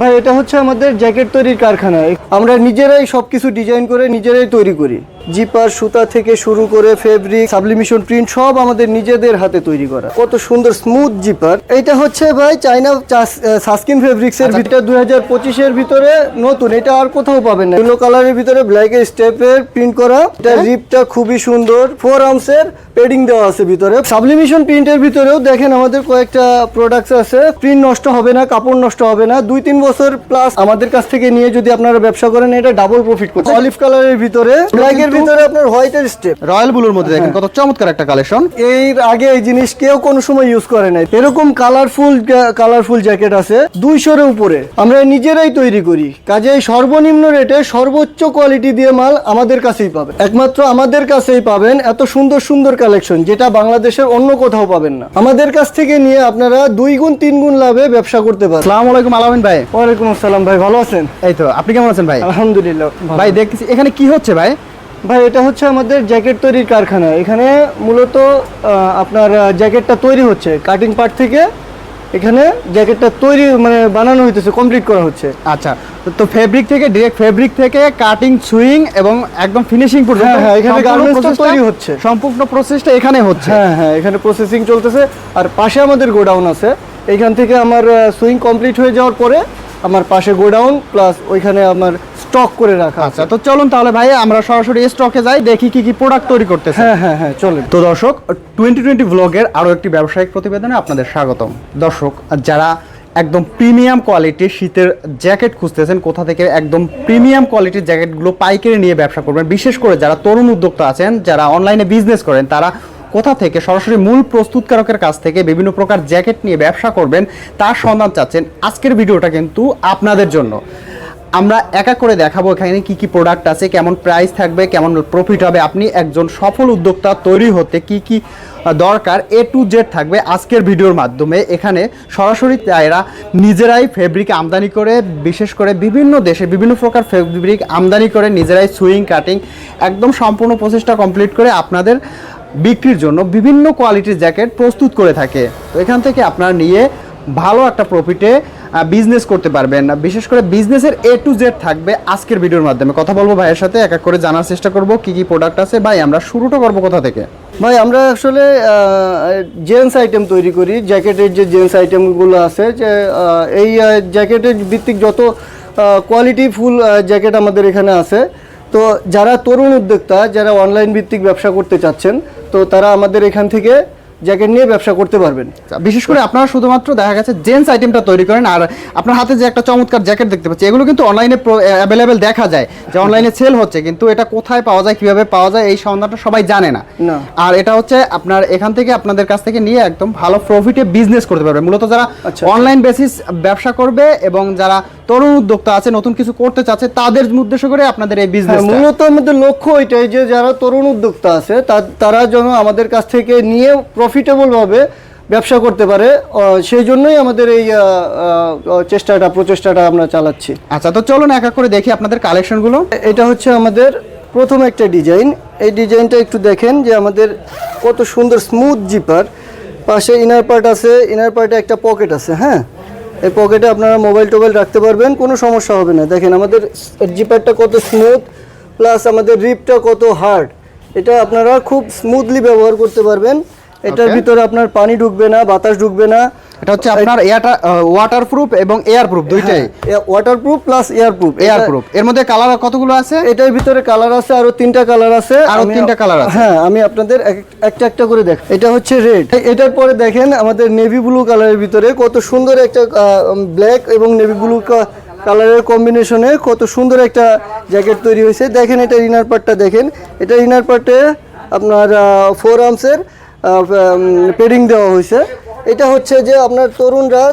ভাই, এটা হচ্ছে আমাদের জ্যাকেট তৈরির কারখানা। আমরা নিজেরাই সব কিছু ডিজাইন করে নিজেরাই তৈরি করি। জিপার সুতা থেকে শুরু করে ফেব্রিক সাবলিমিশন প্রিন্ট সব আমাদের নিজেদের হাতে তৈরি করা। কত সুন্দর স্মুথ জিপার। এটা হচ্ছে ভাই চাইনা সাস্কিন ফেব্রিক্স এর ভিতরে দুই হাজার পঁচিশের ভিতরে নতুন। এটা আর কোথাও পাবেন না। ইয়েলো কালারের ভিতরে ব্ল্যাক স্টেপের প্রিন্ট করা। এটা রিপটা খুবই সুন্দর। ফোর আর্মসের পেডিং দেওয়া আছে ভিতরে। সাবলিমিশন প্রিন্টের ভিতরেও দেখেন আমাদের কয়েকটা প্রোডাক্টস আছে। প্রিন্ট নষ্ট হবে না কাপড় নষ্ট হবে না। দুই তিন বছর প্লাস আমাদের কাছ থেকে নিয়ে যদি আপনারা ব্যবসা করেন এটা ডাবল প্রফিট করছে। অলিভ কালারের ভিতরে ব্ল্যাকের ভিতরে আপনার হোয়াইটের স্টেপ। রয়্যাল ব্লুর মধ্যে দেখেন কত চমৎকার একটা কালেকশন। এর আগে এই জিনিস কেউ কোনো সময় ইউজ করে নাই। এরকম কালারফুল কালারফুল জ্যাকেট আছে দুইশোর উপরে। আমরা নিজেরাই তৈরি করি। কাজেই সর্বনিম্ন রেটে সর্বোচ্চ কোয়ালিটি দিয়ে মাল আমাদের কাছেই পাবেন একমাত্র আমাদের কাছেই পাবেন এত সুন্দর সুন্দর কালেকশন যেটা বাংলাদেশের অন্য কোথাও পাবেন না। আমাদের কাছ থেকে নিয়ে আপনারা দুই গুণ তিন গুণ লাভে ব্যবসা করতে পারেন আসসালামু আলাইকুম আলামিন ভাই। ওয়ালাইকুম আসসালাম ভাই ভালো আছেন? এই তো আপনি কেমন আছেন ভাই? আলহামদুলিল্লাহ ভাই দেখতেছি এখানে কি হচ্ছে ভাই? ভাই এটা হচ্ছে আমাদের জ্যাকেট তৈরির কারখানা। এখানে মূলত আপনার জ্যাকেটটা তৈরি হচ্ছে। কাটিং পার্ট থেকে এখানে জ্যাকেটটা তৈরি মানে বানানো হইতেছে কমপ্লিট করা হচ্ছে। আচ্ছা তো- ফেব্রিক থেকে ডিরেক্ট ফেব্রিক থেকে কাটিং সুইং এবং একদম ফিনিশিং পর্যন্ত হ্যাঁ, হ্যাঁ, এখানে process-টা- তৈরি হচ্ছে। সম্পূর্ণ প্রসেসটা এখানে হচ্ছে। হ্যাঁ হ্যাঁ এখানে প্রসেসিং চলতেছে। আর পাশে আমাদের গোডাউন আছে। এইখান থেকে আমার সুইং কমপ্লিট হয়ে যাওয়ার পরে আমার পাশে গোডাউন প্লাস ওইখানে আমার স্টক করে রাখা আচ্ছা। তো চলুন তাহলে ভাই আমরা সরাসরি স্টকে যাই দেখি কি কি প্রোডাক্ট তৈরি করতেছে। হ্যাঁ হ্যাঁ হ্যাঁ চলুন। তো দর্শক টোয়েন্টি টোয়েন্টি ব্লগের আরও একটি ব্যবসায়িক প্রতিবেদনে আপনাদের স্বাগতম। দর্শক যারা একদম প্রিমিয়াম কোয়ালিটির শীতের জ্যাকেট খুঁজতেছেন কোথা থেকে একদম প্রিমিয়াম কোয়ালিটির জ্যাকেটগুলো পাইকারি নিয়ে ব্যবসা করবেন বিশেষ করে যারা তরুণ উদ্যোক্তা আছেন যারা অনলাইনে বিজনেস করেন তারা কোথা থেকে সরাসরি মূল প্রস্তুতকারকের কাছ থেকে বিভিন্ন প্রকার জ্যাকেট নিয়ে ব্যবসা করবেন তার সন্ধান চাচ্ছেন। আজকের ভিডিওটা কিন্তু আপনাদের জন্য। আমরা এক করে দেখাবো এখানে কি কি প্রোডাক্ট আছে, কেমন প্রাইস থাকবে, কেমন প্রফিট হবে। আপনি একজন সফল উদ্যোক্তা তৈরি হতে কি কি দরকার এ টু জেড থাকবে আজকের ভিডিওর মাধ্যমে। এখানে সরাসরি এরা নিজেরাই ফেব্রিক আমদানি করে, বিশেষ করে বিভিন্ন দেশে বিভিন্ন প্রকার ফেব্রিক আমদানি করে, নিজেরাই সুইং কাটিং একদম সম্পূর্ণ প্রসেসটা কমপ্লিট করে আপনাদের বিক্রির জন্য বিভিন্ন কোয়ালিটির জ্যাকেট প্রস্তুত করে থাকে। তো এখান থেকে আপনারা নিয়ে ভালো একটা প্রফিটে বিজনেস করতে পারবেন বিশেষ করে বিজনেসের এ টু জেড থাকবে আজকের ভিডিওর মাধ্যমে। কথা বলব ভাইয়ের সাথে, এক এক করে জানার চেষ্টা করব কি কি প্রোডাক্ট আছে। ভাই, আমরা শুরুটা করব কোথা থেকে? ভাই, আমরা আসলে জেন্টস আইটেম তৈরি করি জ্যাকেটের যে জেন্টস আইটেমগুলো আছে, যে এই জ্যাকেটের ভিত্তিক যত কোয়ালিটি ফুল জ্যাকেট আমাদের এখানে আছে। তো যারা তরুণ উদ্যোক্তা, যারা অনলাইন ভিত্তিক ব্যবসা করতে চাচ্ছেন, তো তারা আমাদের এখান থেকে জ্যাকেট নিয়ে ব্যবসা করতে পারবেন। বিশেষ করে আপনারা শুধুমাত্র দেখা গেছে জেন্টস আইটেমটা তৈরি করেন আর আপনার হাতে যে একটা চমৎকার জ্যাকেট দেখতে পাচ্ছি এগুলো কিন্তু অনলাইনে অ্যাভেলেবেল দেখা যায় যে অনলাইনে সেল হচ্ছে কিন্তু এটা কোথায় পাওয়া যায় কীভাবে পাওয়া যায় এই সন্ধানটা সবাই জানে না। আর এটা হচ্ছে আপনার এখান থেকে আপনাদের কাছ থেকে নিয়ে একদম ভালো প্রফিটে বিজনেস করতে পারবে। মূলত যারা আচ্ছা। অনলাইন বেসিস ব্যবসা করবে এবং যারা তরুণ উদ্যোক্তা আছে নতুন কিছু করতে চাচ্ছে তাদের উদ্দেশ্য করে আপনাদের এই হ্যাঁ, বিজনেস মূলত আমাদের লক্ষ্য ওইটাই যে যারা তরুণ উদ্যোক্তা আছে তারা যেন আমাদের কাছ থেকে নিয়ে প্রফিটেবল ভাবে ব্যবসা করতে পারে সেই জন্যই আমাদের এই চেষ্টাটা প্রচেষ্টাটা আমরা চালাচ্ছি। আচ্ছা তো চলুন এক এক করে দেখি আপনাদের কালেকশনগুলো। এটা হচ্ছে আমাদের প্রথম একটা ডিজাইন। এই ডিজাইনটা একটু দেখেন যে আমাদের কত সুন্দর স্মুথ জিপার পাশে ইনার পার্ট আছে ইনার পার্টে একটা পকেট আছে হ্যাঁ? এই পকেটে আপনারা মোবাইল টোবাইল রাখতে পারবেন কোনো সমস্যা হবে না। দেখেন আমাদের জিপারটা কত স্মুথ প্লাস আমাদের রিপটা কত হার্ড এটা আপনারা খুব স্মুথলি ব্যবহার করতে পারবেন। এটার ভিতরে আপনার পানি ঢুকবে না বাতাস ঢুকবে না। এটা হচ্ছে আপনার ওয়াটার প্রুফ এবং এয়ারপ্রুফ দুইটাই? ওয়াটারপ্রুফ প্লাস এয়ারপ্রুফ এয়ারপ্রুফ এর মধ্যে কালার কতগুলো আছে? এটার ভিতরে কালার আছে আরও তিনটা কালার আছে। আরও তিনটা কালার আছে। হ্যাঁ আমি আপনাদের এক- একটা একটা করে দেখ এটা হচ্ছে রেড এটার পরে দেখেন আমাদের নেভি ব্লু কালারের ভিতরে কত সুন্দর একটা ব্ল্যাক এবং নেভি ব্লু কালারের কম্বিনেশনে কত সুন্দর একটা জ্যাকেট তৈরি হয়েছে। দেখেন এটা ইনার পার্টটা দেখেন। এটা ইনার পার্টে আপনার ফোর আর্মসের পেডিং দেওয়া হয়েছে। এটা হচ্ছে যে আপনার তরুণরা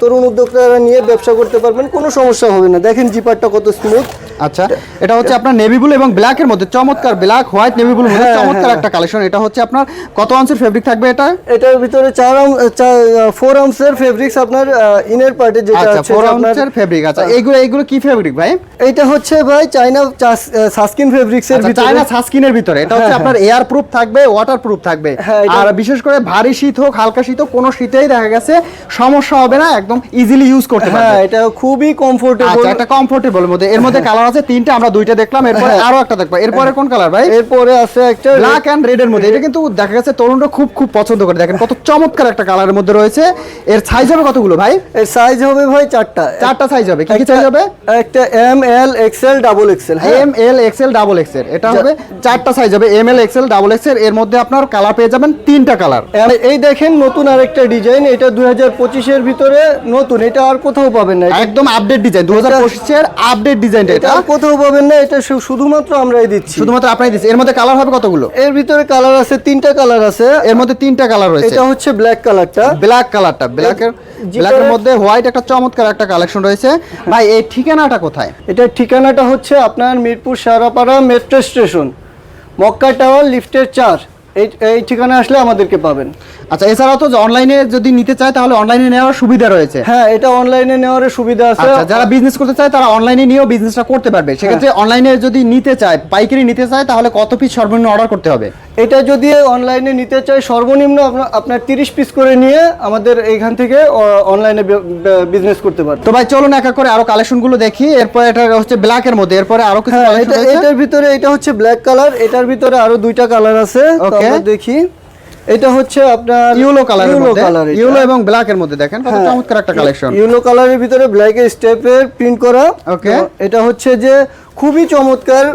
তরুণ উদ্যোক্তারা নিয়ে ব্যবসা করতে পারবেন, কোনো সমস্যা হবে না। দেখেন জিপারটা কত স্মুথ আচ্ছা এটা হচ্ছে আপনার নেভি ব্লু এবং ব্ল্যাক এর মধ্যে চমৎকার ব্ল্যাক হোয়াইট নেভি ব্লু মধ্যে হ্যাঁ, চমৎকার হ্যাঁ। একটা কালেকশন এটা হচ্ছে আপনার কত আউন্সের ফেব্রিক থাকবে এটা? এটার ভিতরে চার ফোর আউন্সের ফেব্রিক্স আপনার ইনার পার্টে যেটা আচ্ছা আছে ফোর যে আউন্সের ফেব্রিক আচ্ছা এইগুলো কি ফেব্রিক ভাই? এইটা হচ্ছে ভাই সাসকিন ফেব্রিক্স এর আচ্ছা, ভিতরে। চায়না সানস্ক্রিনের ভিতরে। এটা হচ্ছে হ্যাঁ, আপনার এয়ার প্রুফ থাকবে ওয়াটার প্রুফ থাকবে। হ্যাঁ, আর বিশেষ করে ভারী শীত হোক হালকা শীত হোক কোনো শীতেই দেখা গেছে সমস্যা হবে না একদম ইজিলি ইউজ করতে হ্যাঁ এটা খুবই কমফোর্টেবল একটা কমফোর্টেবল মধ্যে। এর মধ্যে কালার আছে তিনটা আমরা দুইটা দেখলাম এরপরে হ্যাঁ। আরও একটা দেখব। এরপরে কোন কালার ভাই? এরপরে আছে একটা ব্ল্যাক এন্ড রেড এর মধ্যে। এটা কিন্তু দেখা গেছে তরুণরা খুব খুব পছন্দ করে। দেখেন কত চমৎকার একটা কালারের মধ্যে রয়েছে। এর সাইজ হবে কতগুলো ভাই? এর সাইজ হবে ভাই চারটা। চারটা সাইজ হবে। কি কি সাইজ হবে? একটা M L XL double XL M L XL double XL এটা হবে চারটা সাইজ হবে। M L XL double XL এর মধ্যে আপনার কালার পেয়ে যাবেন তিনটা কালার এই দেখেন নতুন আরেকটা ডিজাইন এটা দুই হাজার পঁচিশের ভিতরে নতুন। এটা আর কোথাও পাবেন না। একদম আপডেট ডিজাইন দু হাজার পঁচিশের আপডেট ডিজাইন এটা। আর কোথাও পাবেন না এটা শুধুমাত্র আমরাই দিচ্ছি। শুধুমাত্র আপনাই দিচ্ছি। এর মধ্যে কালার হবে কতগুলো? এর ভিতরে কালার আছে তিনটা কালার আছে। এর মধ্যে তিনটা কালার রয়েছে। এটা হচ্ছে ব্ল্যাক কালারটা ব্ল্যাক কালারটা ব্ল্যাকের জিপারের- ব্ল্যাকের মধ্যে হোয়াইট একটা চমৎকার একটা কালেকশন রয়েছে। ভাই এই ঠিকানাটা কোথায়? এটার ঠিকানাটা হচ্ছে আপনার Mirpur Sarapara metro station Mecca tower লিফটের চার। এই এই ঠিকানা আসলে আমাদেরকে পাবেন। আচ্ছা এছাড়াও তো অনলাইনে যদি নিতে চায় তাহলে অনলাইনে নেওয়ার সুবিধা রয়েছে। হ্যাঁ এটা অনলাইনে নেওয়ার সুবিধা আছে। আচ্ছা যারা বিজনেস করতে চায় তারা অনলাইনে নিয়েও বিজনেসটা করতে পারবে। সেক্ষেত্রে অনলাইনে যদি নিতে চায় পাইকারি নিতে চায় তাহলে কত পিস সর্বনিম্ন অর্ডার করতে হবে? এটা যদি অনলাইনে নিতে চাই সর্বনিম্ন আপনা- আপনার তিরিশ পিস করে নিয়ে আমাদের এখান থেকে অনলাইনে বিজনেস করতে পারবে। তো ভাই চলুন এক এক করে আরও কালেকশনগুলো দেখি। এরপর এটা হচ্ছে ব্ল্যাক এর মধ্যে। এরপরে আরও কিছু হ্যাঁ। এটার ভিতরে এটা হচ্ছে ব্ল্যাক কালার এটার ভিতরে আরও দুইটা কালার আছে. আমরা দেখি। এটা হচ্ছে আপনার yellow colour yellow colour yellow এবং ব্ল্যাক এর মধ্যে দেখেন। কত হ্যাঁ। চমৎকার একটা কালেকশন ইউলো কালারের ভিতরে ব্ল্যাক স্টেপের প্রিন্ট করা। ওকে এটা হচ্ছে যে খুবই চমৎকার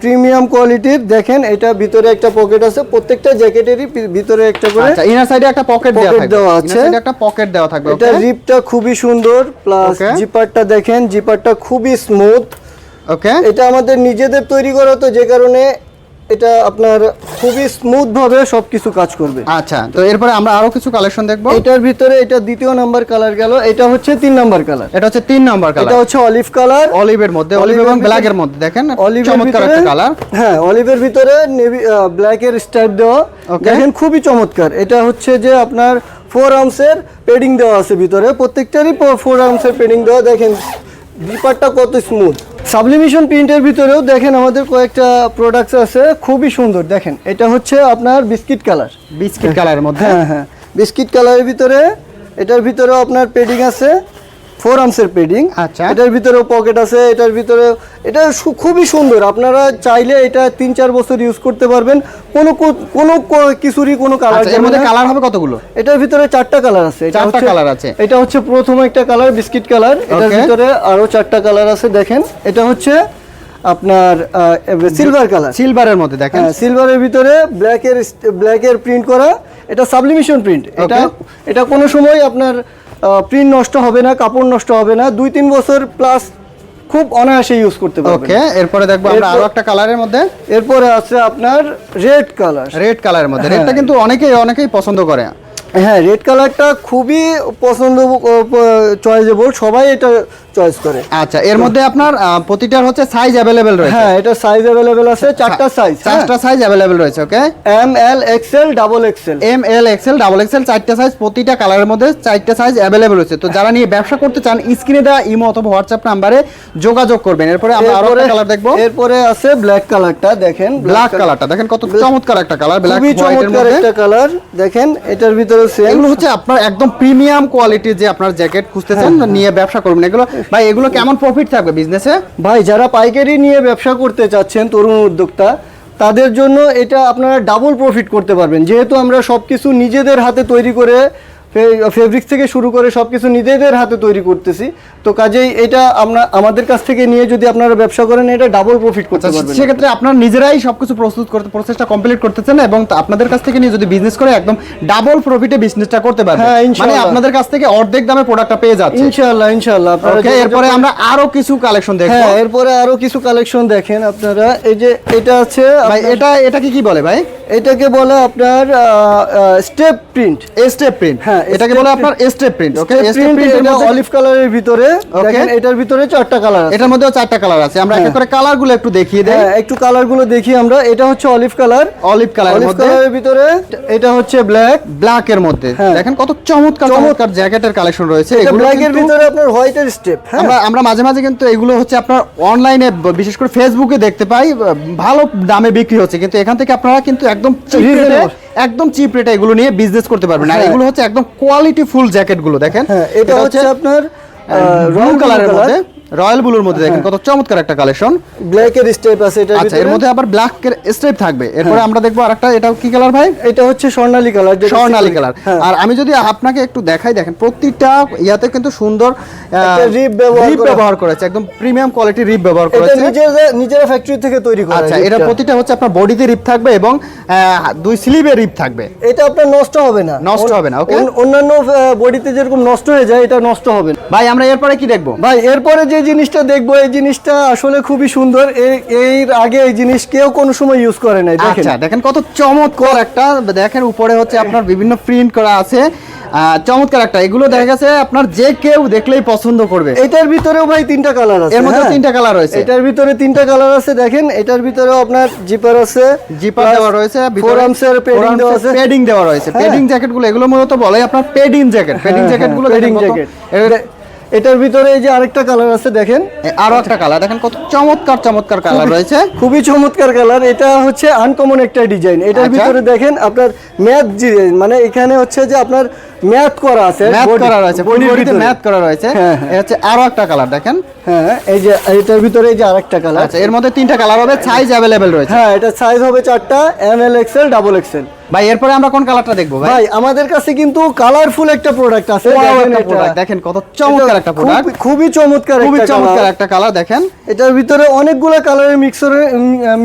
প্রিমিয়াম কোয়ালিটির দেখেন এটা ভিতরে একটা পকেট আছে প্রত্যেকটা জ্যাকেটেরই ভিতরে একটা করে আচ্ছা ইনার সাইডে একটা পকেট দেওয়া আছে। side একটা পকেট দেওয়া থাকবে এটা জিপটা খুবই সুন্দর প্লাস জিপারটা দেখেন জিপারটা খুবই স্মুথ ওকে এটা আমাদের নিজেদের তৈরি করা তো যে কারণে এটা আপনার খুবই স্মুথ ভাবে সবকিছু কাজ করবে। আচ্ছা তো এরপরে আমরা আরও কিছু কালেকশন দেখব? এটার ভিতরে এটা দ্বিতীয় নাম্বার কালার গেল এটা হচ্ছে তিন নাম্বার কালার এটা হচ্ছে তিন নাম্বার কালার এটা হচ্ছে অলিভ কালার অলিভের মধ্যে অলিভ এবং ব্ল্যাক এর মধ্যে দেখেন অলিভের চমৎকার একটা কালার হ্যাঁ অলিভের ভিতরে নেভি ব্ল্যাক এর স্টাইপ দেওয়া। দেখেন খুবই চমৎকার। এটা হচ্ছে যে আপনার ফোর আর্মসের পেডিং দেওয়া আছে ভিতরে। প্রত্যেকটারই ফোর আর্মসের পেডিং দেওয়া। দেখেন জিপারটা কত স্মুথ সাবলিমিশন প্রিন্টের ভিতরেও দেখেন আমাদের কয়েকটা প্রোডাক্টস আছে খুবই সুন্দর। দেখেন এটা হচ্ছে আপনার বিস্কিট কালার বিস্কিট কালারের মধ্যে? হ্যাঁ হ্যাঁ। বিস্কিট কালারের ভিতরে এটার ভিতরেও আপনার পেডিং আছে। ফোর আর্মসের পেডিং আচ্ছা। এটার ভিতরেও পকেট আছে এটার ভিতরে এটা খুবই সুন্দর। আপনারা চাইলে এটা তিন চার বছর ইউজ করতে পারবেন। কোনো কোনো কিছুরই কোনো কালার আচ্ছা এর মধ্যে কালার হবে কতগুলো? এটার ভিতরে চারটা কালার আছে। চারটা colour আছে। এটা হচ্ছে প্রথম একটা কালার বিস্কিট কালার এটার ভিতরে আরও চারটা কালার আছে দেখেন। এটা হচ্ছে আপনার সিলভার কালার সিলভারের মধ্যে দেখেন। হ্যাঁ সিলভারের ভিতরে ব্ল্যাকের ব্ল্যাকের প্রিন্ট করা। এটা সাবলিমিশন প্রিন্ট এটা এটা কোনো সময় আপনার প্রিন্ট নষ্ট হবে না কাপড় নষ্ট হবে না দুই তিন বছর প্লাস খুব অনায়াসে ইউজ করতে পারবেন। ওকে এরপরে দেখব আমরা আরও একটা কালারের মধ্যে। এরপরে আছে আপনার রেড কালার রেড কালারের মধ্যে। হ্যাঁ। রেডটা কিন্তু অনেকেই অনেকেই পছন্দ করে। হ্যাঁ রেড কালারটা খুবই পছন্দ চয়েজেবল সবাই এটা চয়েস করে। আচ্ছা এর মধ্যে আপনার প্রতিটার হচ্ছে সাইজ অ্যাভেলেবেল রয়েছে। হ্যাঁ এটা সাইজ অ্যাভেলেবেল আছে চারটা সাইজ চারটা সাইজ অ্যাভেলেবেল রয়েছে okay M L XL double XL M L XL double XL চারটা সাইজ প্রতিটা কালারের মধ্যে চারটা সাইজ অ্যাভেলেবেল রয়েছে। তো যারা নিয়ে ব্যবসা করতে চান স্ক্রিনে দেওয়া ইমো অথবা হোয়াটসঅ্যাপ নাম্বারে যোগাযোগ করবেন। এরপরে আমরা আরও একটা কালার দেখব। এরপরে আছে ব্ল্যাক কালারটা দেখেন। ব্ল্যাক কালারটা দেখেন কত চমৎকার একটা কালার ব্ল্যাক খুবই চমৎকার একটা কালার দেখেন এটার ভিতরে সেম এগুলো হচ্ছে আপনার একদম প্রিমিয়াম কোয়ালিটির যে আপনার জ্যাকেট খুঁজতেছেন হ্যাঁ, নিয়ে ব্যবসা করবেন। এগুলো ভাই, এগুলো কেমন প্রফিট থাকবে বিজনেসে ভাই, যারা পাইকারি নিয়ে ব্যবসা করতে চাচ্ছেন, তরুণ উদ্যোক্তা, তাদের জন্য এটা আপনারা ডাবল প্রফিট করতে পারবেন। যেহেতু আমরা সবকিছু নিজেদের হাতে তৈরি করে ফেব্রিক্স থেকে শুরু করে সবকিছু নিজেদের হাতে তৈরি করতেছি। তো কাজেই এটা আমরা আমাদের কাছ থেকে নিয়ে যদি আপনারা ব্যবসা করেন এটা ডাবল প্রফিট করতে আচ্ছা, পারবেন। সেক্ষেত্রে আপনার নিজেরাই সবকিছু প্রস্তুত করতে প্রসেসটা কমপ্লিট করতেছেন এবং আপনাদের কাছ থেকে নিয়ে যদি বিজনেস করে একদম ডাবল প্রফিটে বিজনেসটা করতে পারবেন। হ্যাঁ, মানে আপনাদের কাছ থেকে অর্ধেক দামে প্রোডাক্টটা পেয়ে যাচ্ছে। ইনশাআল্লাহ ইনশাআল্লাহ। এরপরে আমরা আরও কিছু কালেকশন দেখব। হ্যাঁ এরপরে আরও কিছু কালেকশন দেখেন আপনারা। এই যে এটা আছে ভাই এটা এটা কি কি বলে ভাই? এটাকে বলে আপনার স্টেপ প্রিন্ট স্টেপ প্রিন্ট হ্যাঁ এটাকে বলে আপনার স্টেপ প্রিন্ট ওকে স্টেপ প্রিন্টের এটা অলিভ কালারের ভিতরে দেখেন এটার ভিতরে চারটা কালার আছে। এটার মধ্যেও চারটা কালার আছে। আমরা এক এক করে কালারগুলো একটু দেখিয়ে দেই। হ্যাঁ একটু কালারগুলো দেখি আমরা। এটা হচ্ছে অলিভ কালার অলিভ কালারের অলিভ মধ্যে। কালারের ভিতরে এটা হচ্ছে ব্ল্যাক ব্ল্যাক এর মধ্যে। হ্যাঁ। দেখেন কত চমৎকার চমৎকার জ্যাকেটের কালেকশন রয়েছে। ব্ল্যাক এর ভিতরে আপনার হোয়াইটের স্টেপ হ্যাঁ। আমরা আমরা মাঝে মাঝে কিন্তু এগুলো হচ্ছে আপনার অনলাইনে বিশেষ করে ফেসবুকে দেখতে পাই। ভালো দামে বিক্রি হচ্ছে। কিন্তু এখান থেকে আপনারা কিন্তু একদম. একদম চিপ রেটে এগুলো নিয়ে বিজনেস করতে পারবেন। আর হ্যাঁ। এগুলো হচ্ছে একদম কোয়ালিটি ফুল জ্যাকেটগুলো দেখেন? হ্যাঁ এটা হচ্ছে আপনার রং কালারের মধ্যে। রয়্যাল ব্লুর মধ্যে দেখেন কত চমৎকার একটা কালেকশন। ব্ল্যাক এর স্টেপ আছে এটার আচ্ছা এর মধ্যে আবার ব্ল্যাক এর স্ট্রাইপ থাকবে। এরপরে আমরা দেখব আরেকটা এটা কি কালার ভাই? এটা হচ্ছে স্বর্ণালী কালার স্বর্ণালী কালার হ্যাঁ। আর আমি যদি আপনাকে একটু দেখাই দেখেন প্রত্যেকটা ইয়াতে কিন্তু সুন্দর রিপ ব্যবহার করেছে একদম প্রিমিয়াম কোয়ালিটি রিপ ব্যবহার এটা করেছে। নিজেরা নিজেরা ফ্যাক্টরি থেকে তৈরি করা আচ্ছা এটা। প্রতিটা হচ্ছে আপনার বডিতে রিপ থাকবে এবং দুই স্লিভে রিপ থাকবে। এটা আপনার নষ্ট হবে না। নষ্ট হবে না? অন- অন্যান্য বডিতে যেরকম নষ্ট হয়ে যায় এটা নষ্ট হবে না। ভাই আমরা এরপরে কি দেখব? ভাই এরপরে যে জিনিসটা দেখব এই জিনিসটা আসলে খুবই সুন্দর। এর আগে এই জিনিস কেউ কোনো সময় ইউজ করে নাই দেখেন। আচ্ছা দেখেন কত চমৎকার একটা দেখেন উপরে হচ্ছে আপনার বিভিন্ন প্রিন্ট করা আছে। চমৎকার একটা এগুলো দেখা গেছে আপনার যে কেউ দেখলেই পছন্দ করবে। এটার ভিতরেও ভাই তিনটা কালার আছে এর মধ্যে হ্যাঁ? তিনটা কালার রয়েছে। এটার ভিতরে তিনটা কালার আছে দেখেন। এটার ভিতরেও আপনার জিপার আছে জিপার দেওয়া রয়েছে ফোর আর্মসের পেডিং দেওয়া আছে। পেডিং দেওয়া রয়েছে। পেডিং জ্যাকেটগুলো এগুলো মূলত বলে আপনার পেডিং জ্যাকেট পেডিং হ্যাঁ, জ্যাকেটগুলো পেডিং জ্যাকেট এটার ভিতরে এই যে আরেকটা কালার আছে দেখেন। আরও একটা কালার দেখেন কত চমৎকার চমৎকার কালার রয়েছে। খুবই চমৎকার কালার। এটা হচ্ছে আনকমন একটা ডিজাইন এটার আচ্ছা। ভিতরে দেখেন আপনার ম্যাথ ডিজাইন মানে এখানে হচ্ছে যে আপনার ম্যাথ করা আছে ম্যাথ করা রয়েছে বডিতে ম্যাথ করা রয়েছে। হ্যাঁ, হ্যাঁ। এটা হচ্ছে আরও একটা কালার দেখেন। হ্যাঁ এই যে এটার ভিতরে এই যে আরেকটা কালার আচ্ছা এর মধ্যে তিনটা কালার হবে সাইজ অ্যাভেলেবেল রয়েছে। হ্যাঁ এটা সাইজ হবে চারটা M L XL double XL ভাই এরপরে আমরা কোন কালারটা দেখব ভাই? ভাই আমাদের কাছে কিন্তু কালারফুল একটা প্রোডাক্ট আছে দেখেন কত চমৎকার একটা প্রোডাক্ট খুবই চমৎকার খুবই চমৎকার একটা কালার দেখেন। এটার ভিতরে অনেকগুলো কালারের মিক্সরে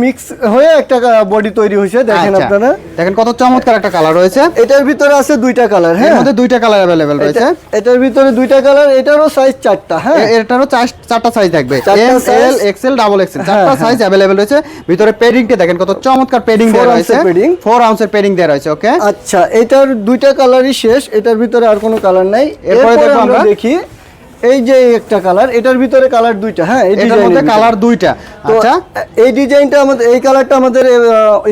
মিক্স হয়ে একটা বডি তৈরি হয়েছে দেখেন আচ্ছা, আপনারা। দেখেন কত চমৎকার একটা কালার রয়েছে। এটার ভিতরে আছে দুইটা কালার হ্যাঁ। মধ্যে দুইটা কালার অ্যাভেলেবেল রয়েছে। এটার ভিতরে দুইটা কালার এটারও সাইজ চারটা হ্যাঁ? এটারও চারটা সাইজ থাকবে। M. L XL double XL চারটা হ্যাঁ, সাইজ অ্যাভেলেবেল রয়েছে। ভিতরে পেডিংটা দেখেন কত চমৎকার পেডিং দেওয়া রয়েছে। এর padding। ফোর আউন্সের পেডিং দেওয়া রয়েছে ওকে আচ্ছা এটার দুইটা কালারই শেষ এটার ভিতরে আর কোনো কালার নাই। এরপরে দেখব আমরা। দেখি এই যে একটা কালার এটার ভিতরে কালার দুইটা হ্যাঁ এই এটার ডিজাইনের মধ্যে কালার দুইটা। আচ্ছা। এই ডিজাইনটা আমাদের এই কালারটা আমাদের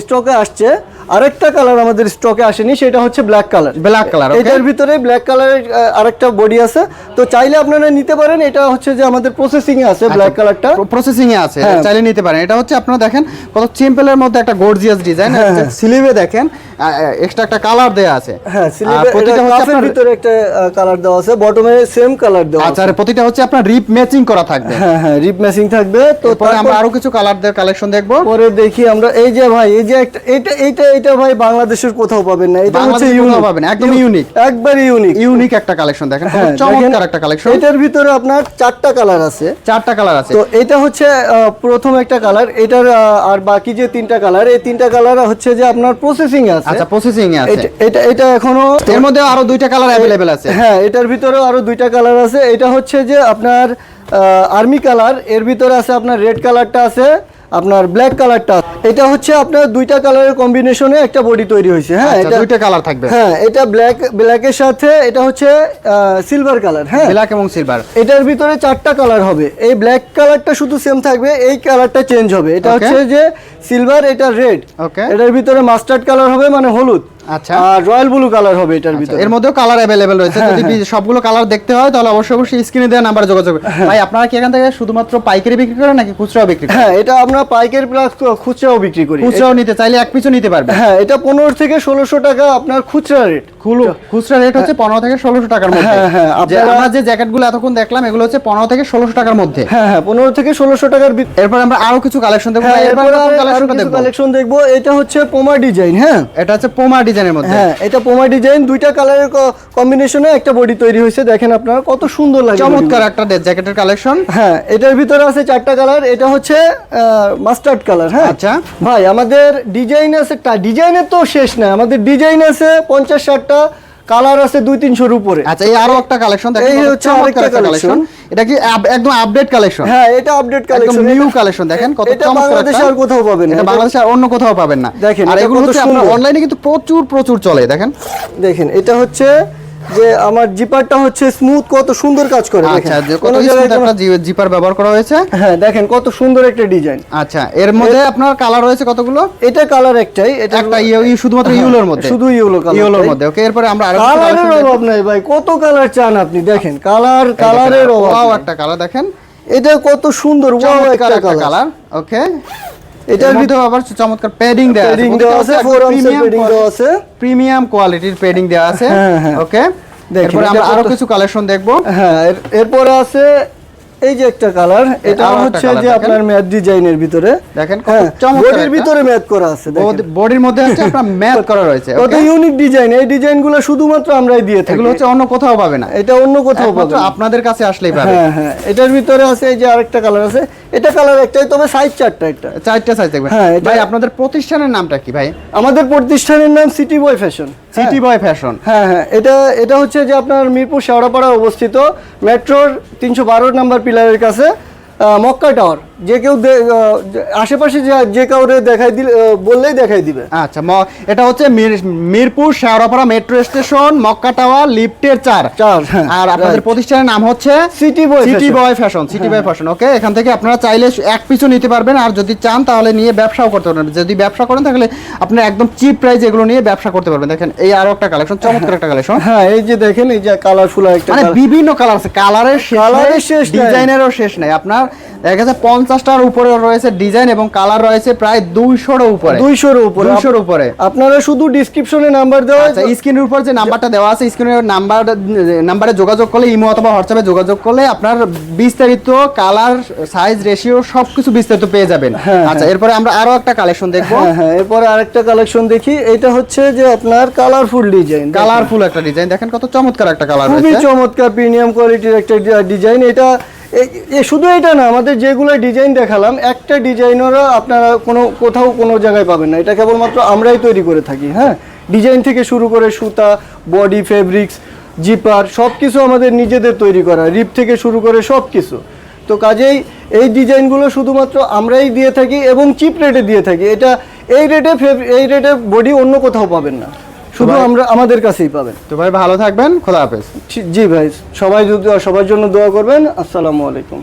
স্টকে আসছে। আরেকটা কালার আমাদের স্টকে আসেনি সেটা হচ্ছে ব্ল্যাক কালার ব্ল্যাক কালার এটার ভিতরে ব্ল্যাক কালারের আরেকটা বডি আছে। তো চাইলে আপনারা নিতে পারেন এটা হচ্ছে যে আমাদের প্রসেসিং এ আছে ব্ল্যাক কালারটা প্রসেসিং এ আছে হ্যাঁ। চাইলে নিতে পারেন। এটা হচ্ছে আপনারা দেখেন কত সিম্পলের মধ্যে একটা গর্জিয়াস ডিজাইন। স্লিভে দেখেন এক্সট্রা একটা কালার দেয়া আছে। হ্যাঁ আর প্রতিটা হচ্ছে আপনার ভিতরে একটা কালার দেওয়া আছে বটমে সেম কালার দেওয়া আচ্ছা আছে। আর প্রতিটা হচ্ছে আপনার রিপ ম্যাচিং করা থাকবে। হ্যাঁ হ্যাঁ রিপ ম্যাচিং থাকবে। তো পরে আমরা আরও কিছু কালার কালারদের কালেকশন দেখব। পরে দেখি আমরা এই যে ভাই এই যে একটা এটা এটা এটা ভাই বাংলাদেশের কোথাও পাবেন না। এটা হচ্ছে ইউনিক পাবেন একদম unique। একবারে ইউনিক ইউনিক একটা কালেকশন দেখেন হ্যাঁ চমৎকার একটা কালেকশন এটার ভিতরে আপনার চারটা কালার আছে। চারটা কালার আছে। তো এটা হচ্ছে প্রথম একটা কালার এটার আর বাকি যে তিনটা কালার এই তিনটা কালার হচ্ছে যে আপনার প্রসেসিং এ আছে। আচ্ছা প্রসেসিং এ আছে। এটা- এটা এখনও এর মধ্যে আরও দুইটা কালার অ্যাভেলেবেল আছে। হ্যাঁ এটার ভিতরেও আরও দুইটা কালার আছে। এটা হচ্ছে যে আপনার আর্মি কালারের ভিতরে আছে আপনার রেড কালারটা আছে। আপনার ব্ল্যাক কালারটা এটা হচ্ছে আপনার দুইটা কালারের কম্বিনেশনে একটা বডি তৈরি হয়েছে হ্যাঁ? আচ্ছা, এটা দুইটা কালার থাকবে। হ্যাঁ এটা ব্ল্যাক ব্ল্যাকের সাথে এটা হচ্ছে সিলভার কালার হ্যাঁ? ব্ল্যাক এবং সিলভার এটার ভিতরে চারটা কালার হবে। এই ব্ল্যাক কালারটা শুধু সেম থাকবে এই কালারটা চেঞ্জ হবে। এটা হচ্ছে যে সিলভার এটা রেড ওকে এটার ভিতরে মাস্টার্ড কালার হবে মানে হলুদ। আচ্ছা। রয়্যাল ব্লু কালার হবে এটার আচ্ছা, ভিতরে। এর মধ্যেও কালার অ্যাভেলেবেল রয়েছে। হ্যাঁ, যদি সবগুলো কালার দেখতে হয় তাহলে অবশ্যই অবশ্যই স্ক্রিনে দেওয়া নাম্বারে যোগাযোগ ভাই আপনারা কি এখান থেকে শুধুমাত্র পাইকারি বিক্রি করেন নাকি খুচরাও বিক্রি করেন? হ্যাঁ এটা আমরা পাইকারি প্লাস খুচরাও বিক্রি করি। খুচরাও নিতে চাইলে এক পিছু নিতে পারবেন। হ্যাঁ এটা পনেরো থেকে ষোলোশো টাকা আপনার খুচরা রেট খুচরা রেট হচ্ছে পনেরো থেকে ষোলোশো টাকার মধ্যে। হ্যাঁ, হ্যাঁ, আমরা যে জ্যাকেটগুলো এতক্ষণ দেখলাম এগুলো হচ্ছে পনেরো থেকে ষোলোশো টাকার মধ্যে। হ্যাঁ হ্যাঁ পনেরো থেকে ষোলোশো টাকার এরপর আমরা আরও কিছু কালেকশন দেখব। হ্যাঁ এরপর কালেকশন দেখব। এটা হচ্ছে পোমা ডিজাইন হ্যাঁ? এটা হচ্ছে পোমা ডিজাইনের মধ্যে? হ্যাঁ এটা পোমা ডিজাইন দুইটা কালারের কম্বিনেশনে একটা বডি তৈরি হয়েছে। দেখেন আপনারা কত সুন্দর লাগে চমৎকার একটা জ্যাকেটের কালেকশন হ্যাঁ এটার ভিতরে আছে চারটা কালার এটা হচ্ছে মাস্টার্ড কালার হ্যাঁ। আচ্ছা। ভাই আমাদের ডিজাইন আছে ডিজাইনের তো শেষ না আমাদের ডিজাইন আছে পঞ্চাশ ষাটটা কালার আছে দুই তিনশোর উপরে। আচ্ছা এই আরও একটা কালেকশন দেখেন এই হচ্ছে আরেকটা কালেকশন এটা কি একদম আপডেট কালেকশন হ্যাঁ এটা আপডেট কালেকশন নিউ কালেকশন দেখেন কত এটা চমৎকার বাংলাদেশে আর কোথাও পাবেন না এটা বাংলাদেশে আর অন্য কোথাও পাবেন না। দেখেন, আর এগুলো হচ্ছে আপনার অনলাইনে কিন্তু প্রচুর প্রচুর চলে দেখেন। দেখেন এটা হচ্ছে যে আমার জিপারটা হচ্ছে স্মুথ কত সুন্দর কাজ করে আচ্ছা যে কত জি- জিপার ব্যবহার করা হয়েছে? হ্যাঁ দেখেন কত সুন্দর একটা ডিজাইন আচ্ছা এর মধ্যে আপনার কালার রয়েছে কতগুলো? এটা কালার একটাই এটা একটা ইয়ে- ই- শুধুমাত্র ইউলোর মধ্যে? শুধু ইউলো কালার ইউলোর মধ্যে ওকে এরপরে আমরা আরেকটা কালারের অভাব নাই ভাই কত কালার চান আপনি? দেখেন কালার কালারের অভাব একটা কালার দেখেন। এটা কত সুন্দর ওয়াও একটা কালার ওকে এটার ভিতরে আবার চমৎকার প্যাডিং দেওয়া আছে প্যাডিং দেওয়া আছে ফোর আর্মসের প্যাডিং দেওয়া আছে। প্রিমিয়াম কোয়ালিটির প্যাডিং দেওয়া আছে। হ্যাঁ, হ্যাঁ। ওকে দেখি এরপরে আমরা আরও কিছু কালেকশন দেখব। হ্যাঁ এরপরে আছে এই যে একটা কালার এটা হচ্ছে যে আপনার ম্যাট ডিজাইনের ভিতরে। দেখেন কত হ্যাঁ চমৎকার বডির ভিতরে ম্যাট করা আছে দেখেন। বডির মধ্যে হচ্ছে আপনার ম্যাথ করা রয়েছে ইউনিক ডিজাইন এই ডিজাইনগুলো শুধুমাত্র আমরাই দিয়ে থাকি। এগুলো হচ্ছে অন্য কোথাও পাবে না। এটা অন্য কোথাও না। আপনাদের কাছে আসলেই পাবে। হ্যাঁ হ্যাঁ এটার ভিতরে আছে এই যে আরেকটা কালার আছে। এটা কালার একটাই তবে সাইজ চারটা একটা। চারটা সাইজ দেখবেন হ্যাঁ, ভাই আপনাদের প্রতিষ্ঠানের নামটা কি ভাই? আমাদের প্রতিষ্ঠানের নাম city boy fashion city boy fashion হ্যাঁ হ্যাঁ এটা এটা হচ্ছে যে আপনার মিরপুর শেওড়াপাড়া অবস্থিত। মেট্রোর তিনশো বারো নাম্বার পিলারের কাছে মক্কা টাওয়ার যে কেউ আশেপাশে যে কাউরে দেখাই দিলে বললেই দেখাই দিবে। আচ্ছা এটা হচ্ছে Mirpur Shewrapara metro station Mecca tower লিফটের চার। চার, হ্যাঁ, আর আপনাদের প্রতিষ্ঠানের নাম হচ্ছে city boy city boy fashion city boy fashion okay এখান থেকে আপনারা চাইলে এক পিছু নিতে পারবেন আর যদি চান তাহলে নিয়ে ব্যবসাও করতে পারবেন। যদি ব্যবসা করেন তাহলে আপনি একদম চিপ প্রাইস এগুলো নিয়ে ব্যবসা করতে পারবেন। দেখেন এই আরও একটা কালেকশন চমৎকার একটা কালেকশন হ্যাঁ এই যে দেখেন এই যে কালারফুল একটা মানে বিভিন্ন কালার আছে কালারের শেষ নাই। ডিজাইনেরও শেষ নাই। আপনার দেখা গেছে পঞ্চাশটার উপরে রয়েছে ডিজাইন এবং কালার রয়েছে প্রায় দুইশোর উপরে। দুইশোর উপরে। দুইশোর উপরে। আপনারা শুধু ডিসক্রিপশনে নাম্বার দেওয়া আচ্ছা স্ক্রিনের উপর যে নাম্বারটা দেওয়া আছে স্ক্রিনের নাম্বার নাম্বারে যোগাযোগ করলে ইমো অথবা হোয়াটসঅ্যাপে যোগাযোগ করলে আপনার বিস্তারিত কালার সাইজ রেশিও সবকিছু বিস্তারিত পেয়ে যাবেন। হ্যাঁ, আচ্ছা এরপরে আমরা আরও একটা কালেকশন দেখব। হ্যাঁ হ্যাঁ এরপরে আরেকটা কালেকশন দেখি। এটা হচ্ছে যে আপনার কালারফুল ডিজাইন কালারফুল একটা ডিজাইন দেখেন কত চমৎকার একটা কালার খুবই চমৎকার প্রিমিয়াম কোয়ালিটির একটা ডিজাইন। এটা শুধু এটা না, আমাদের যেগুলো ডিজাইন দেখালাম, একটা ডিজাইনেরও আপনারা কোনো, কোথাও কোনো জায়গায় পাবেন না। এটা কেবলমাত্র আমরাই তৈরি করে থাকি হ্যাঁ? ডিজাইন থেকে শুরু করে সুতা বডি ফেব্রিক্স জিপার সব কিছু আমাদের নিজেদের তৈরি করা রিপ থেকে শুরু করে সব কিছু তো কাজেই এই ডিজাইনগুলো শুধুমাত্র আমরাই দিয়ে থাকি এবং চিপ রেটে দিয়ে থাকি। এটা এই রেটে এই রেটে বডি অন্য কোথাও পাবেন না। শুধু আমরা আমাদের কাছেই পাবেন। তো ভাই ভালো থাকবেন খোদা হাফেজ। জি ভাই সবাই যদি সবার জন্য দোয়া করবেন আসসালামু আলাইকুম।